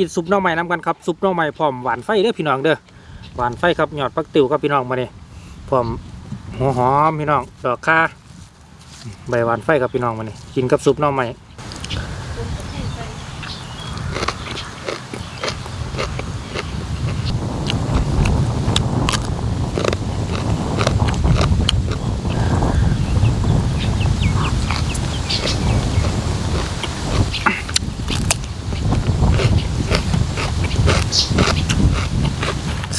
กินซุปน่อไม้น้ำกันครับซุปน่อไม้พร้อมหวานไฟเด้อพี่น้องเด้อหวานไฟครับหยอดปักติวครับพี่น้องมาเนี่ยพร้อมหัวหอมพี่น้องดอกค่าใบหวานไฟครับพี่น้องมาเนี่ยกินกับซุปน่อไม้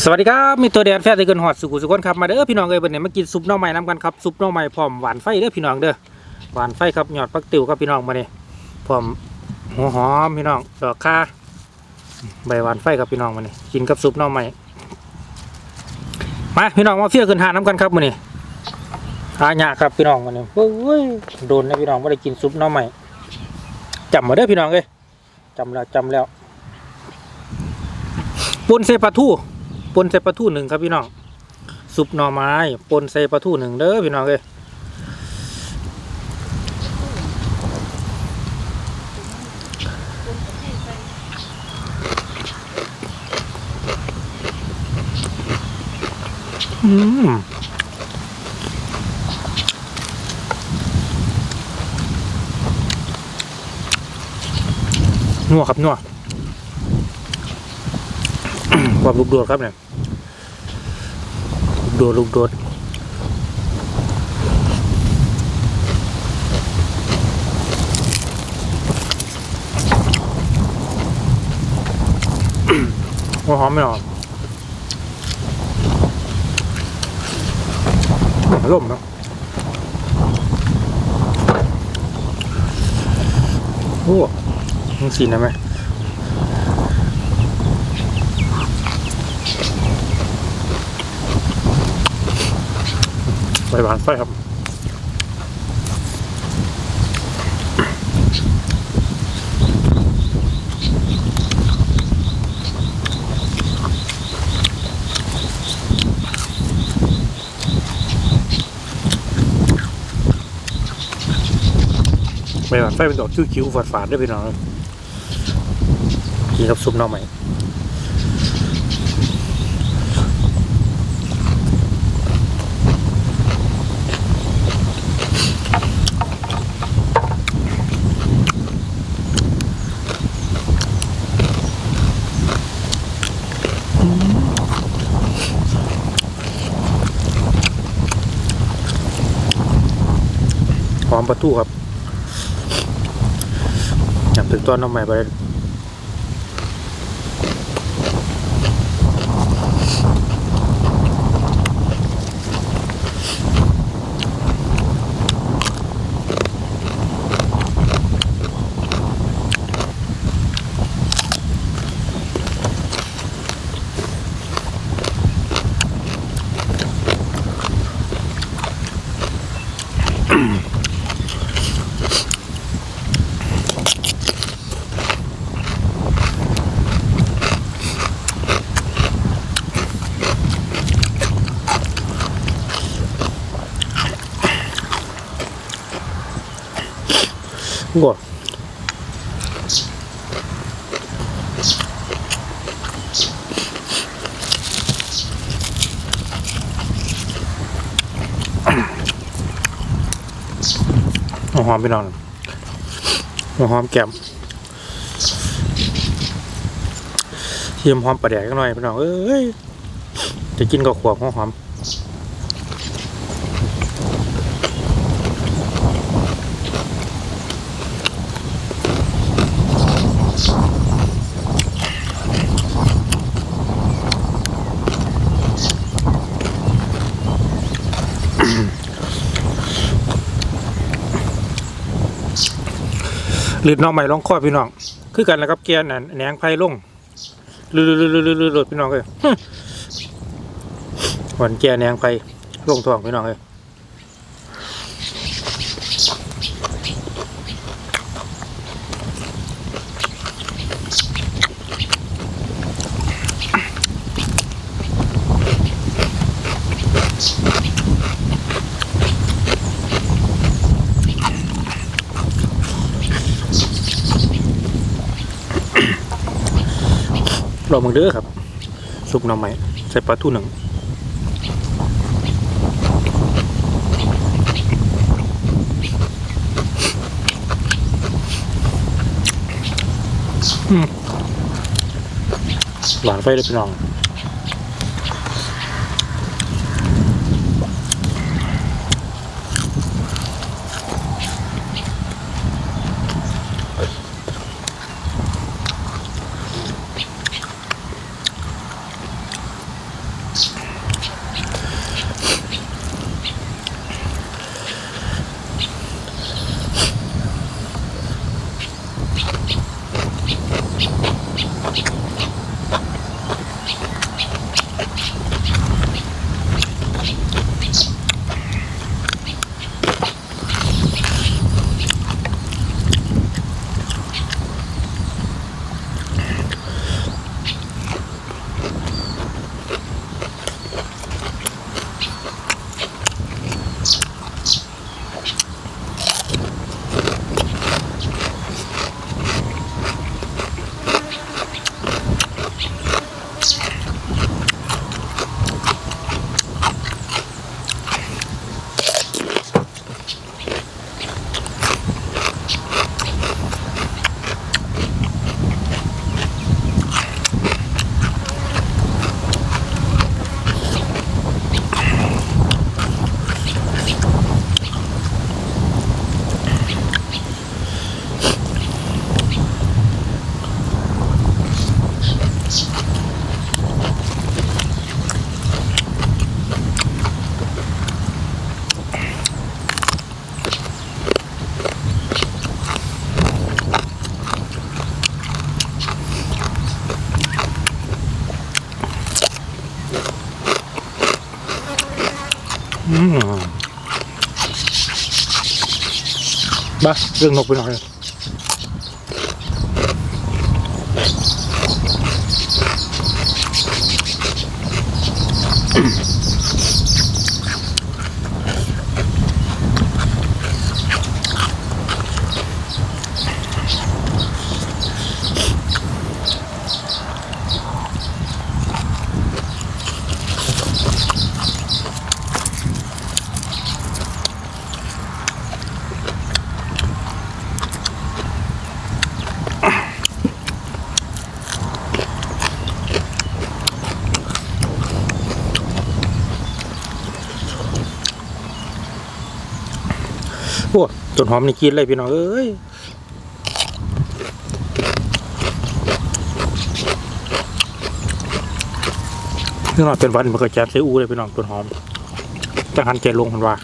สวัสดีครับมีตัวแดนแฟร์ตะเกินหอดสุขุสุขนครับมาเด้อพี่น้องเอ้ยวันนี้มากินซุปน่อไม้น้ำกันครับซุปน่อไม้พร้อมหวานไฟเด้อพี่น้องเด้อหวานไฟครับหยอดปักติ๋วครับพี่น้องมาเนี่ยพร้อมหัวหอมพี่น้องดอกข่าใบหวานไฟครับพี่น้องมาเนี่ยกินกับซุปน่อไม้มาพี่น้องมาเฟี้ยขึ้นหาน้ำกันครับมื้อนี้หาหยาครับพี่น้องมาเนี่ยโอ้ยโดนนะพี่น้องไม่ได้กินซุปน่อไม้จำมาเด้อพี่น้องเอ้ยจำแล้วจำแล้วปุนเซปลาทู่ ปนใส่ปลาทูหนึ่งครับพี่น้องซุปหน่อไม้ปนใส่ปลาทูหนึ่งเด้อพี่น้องเอ้ยอืมนัวครับนัวความลูกโดดครับเนี่ย โดดลูกโดดหัวหอมไม่หรอมล่มเนาะโอ้มึงสีนะไหม ใบหวานไฟครับใบหวานไฟเป็นดอกคิ้วๆฝาดๆด้วยพี่น้องกินกับซุปหน่อไม้หอม ประตูครับอยากถึงต้นน้องใหม่ไป เลยว้าหัวหอมไปนอนหัวหอมแก้มเทียมหอมประแดกกันหน่อยพี่น้องเอ้ยจะกินกับขวบหอม หลืดน้องใหม่ร้องคอพี่น้อง คือกันนะครับเกียร์นั่นแหนงไพ่ลงลืดลืดลืดลืดลืดพี่น้องเลยหวนเกียร์แหนงไพ่ลงทองพี่น้องเลย รอมึงเด้อครับ ซุปหน่อไม้ใส่ปลาทูหนึ่งหวานไฟเลยพี่น้อง บ้าเรื่องนกไปหน่อย อ้ต้นหอมนี่กินเลยพี่น้องเอ้ยนี่หน่อยเป็นวันมันก็แจ๊บเซอูเลยพี่น้องต้นหอมจังหันใจลงคนว่า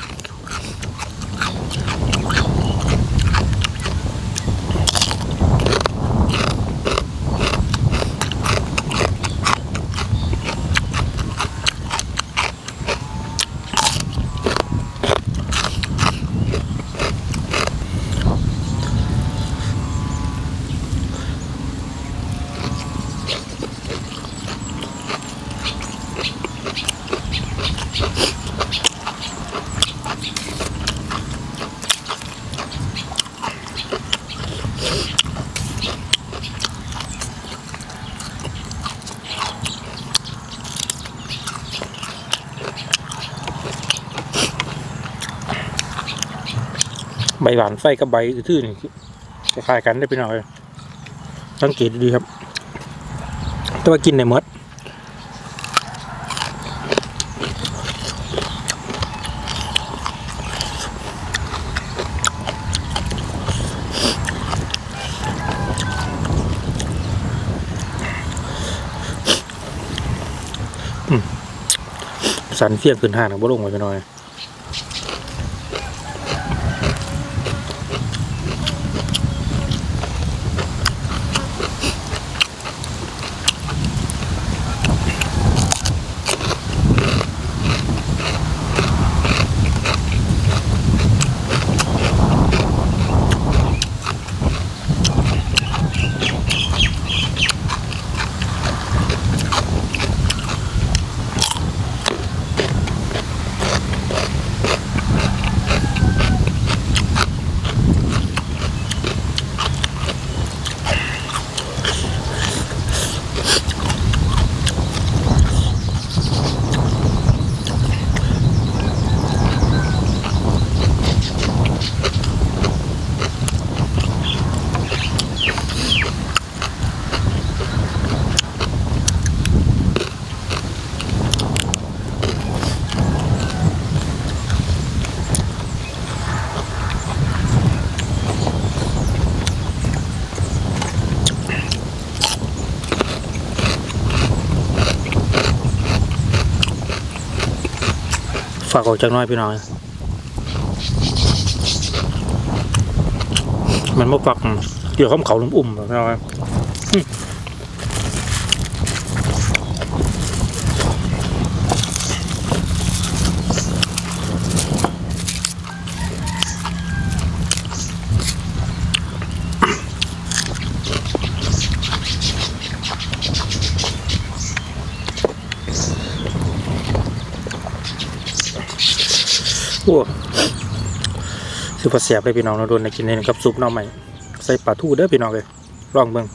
ใบหวานไฟกับใบทื่นคล้ายกันได้พี่น้องเลยสังเกตดีครับ แต่ว่ากินในมดสันเฟียงขึ้นห้างนะบ่ลงไว้ไปหน่อย ฝากออกจากน้อยพี่น้องมันมาฝักเกี่ยวข้ามเขาลุมอุ่มพี่น้อ้ คือพอเสียบเลยพี่น้องเราโดนในกินนี่กับซุปน้องใหม่ใส่ปลาทูเด้อพี่น้องเลยลองเบิ่ง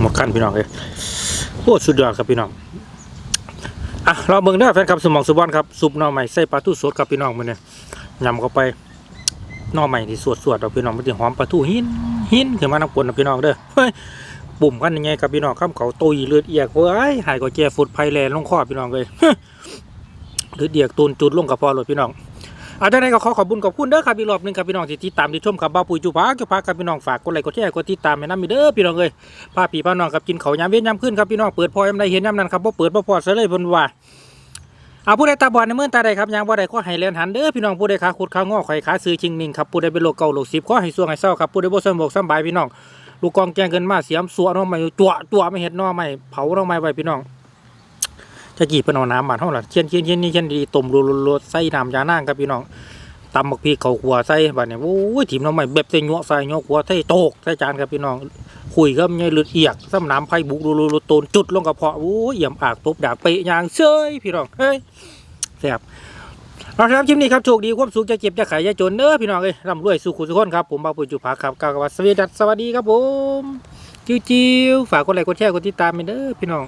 หมกกันพี่น้องเลยโอ้สุดยอดครับพี่น้องอะเราเบิ่งเด้แฟนคลับสมองสุบอนครับซุปหน่อใหม่ใส่ปลาทูสดครับพี่น้องมื้อนี้ยำเข้าไปหน่อใหม่ที่สวดๆเอาพี่น้องมันสิหอมปลาทูหินหินขึ้นมาน้ำกลนนะพี่น้องเด้อเฮ้ยปุ่มกันยังไงครับพี่น้องข้ามเขาตุยเลือดเอียกเว้ยหายก็แก่ฟุดไผ่แลนลงคอพี่น้องเลยเลือดเอียกตูนจุดลงกับพอรถพี่น้อง อาจารย์ก็ขอขอบคุณขอบคุณเด้อครับอีกรอบหนึ่งครับพี่น้องที่ติดตามที่ชมครับบ้าปุ๋ยจุพาจุพาครับพี่น้องฝากกดไลค์กดแชร์กดติดตามให้น้ำมีเด้อพี่น้องเอ้ยพาพี่พาน้องครับกินเขายามเว้นยามขึ้นครับพี่น้องเปิดพอยามใดเห็นยามนั้นครับบ่เปิดบ่พอซะเลยเพิ่นว่าเอาผู้ใดตาบอดในเมื่อตาใดครับยางบ่ได้ขอให้เลียนหันเด้อพี่น้องผู้ใดขาขุดขางอไข่ขาซื้อชิงนิ่งครับผู้ใดเป็นโรคเก่าโรคสิบขอให้สวงให้เศร้าครับผู้ใดบ่สมบกสบายพี่น้องลูกกองแกงเกินมาเสียมสัวน้องใหม่จั่วจั่วไม่เห็ดน้อใหม่เผาน้องใหม่ไว้พี่น้อง จะกี่เพิ่นเอาน้ำมาเท่าไหร่เชียนเชียนเชียนนี่เชียนดีต้มรัวๆๆใส่น้ำยานางครับพี่น้องตำบักพีเขาขัวใส่บัดเนี่ยโอ้ยทีมน้องใหม่แบบใส่ยัวใส่ยัวขัวใส่โตกใส่จานครับพี่น้องคุยก็ไมีเลือดเอียกซ้ำน้ำไผ่บุกรูรูตูนจุดลงกระเพาะโอ้ยเอี่ยมอากตบดาบเปะยางเชยพี่น้องเฮ้ยแซ่บเอาครับคลิปนี้ครับโชคดีความสุขจะเจ็บจะขายจะจนเด้อพี่น้องเอ้ยร่ำรวยสุขุสุขคนครับผมบาปุยจุภาครับกาวคำว่าสวัสดีครับสวัสดีครับผม จิ้วๆฝากกดไลค์กดแชร์กดติดตามไปเด้อพี่น้อง